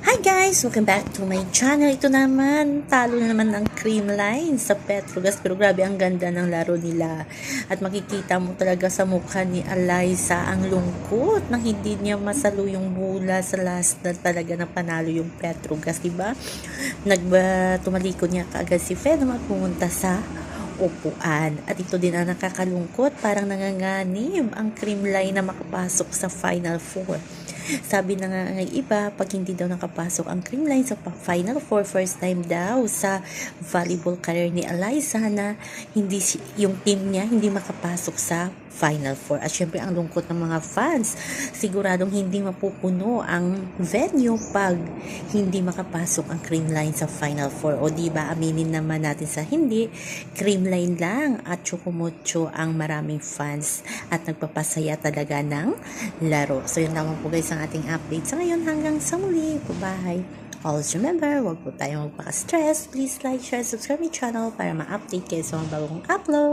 Hi guys! Welcome back to my channel. Ito naman, talo na naman ng cream line sa Petrogas. Pero grabe, ang ganda ng laro nila. At makikita mo talaga sa mukha ni Eliza ang lungkot nang hindi niya masalo yung bola sa last na talaga na panalo yung Petrogas, diba? Nagba, tumalikod niya kaagad si Fenom at pumunta sa upuan. At ito din ang nakakalungkot, parang nanganganib ang cream line na makapasok sa Final Four. Sabi na nga ng iba, pag hindi daw nakapasok ang cream line sa Final Four, first time daw sa volleyball career ni Eliza na hindi yung team niya hindi makapasok sa Final Four. At syempre ang lungkot ng mga fans, siguradong hindi mapupuno ang venue pag hindi makapasok ang cream line sa Final Four. O di ba aminin naman natin sa hindi, cream line lang at chocomocho ang maraming fans at nagpapasaya talaga ng laro. So yun lamang po guys ang ating update sa ngayon hanggang sa muli. Bye-bye! Always remember, huwag po tayong magpaka-stress. Please like, share, subscribe my channel para ma-update kayo sa mga bagong upload.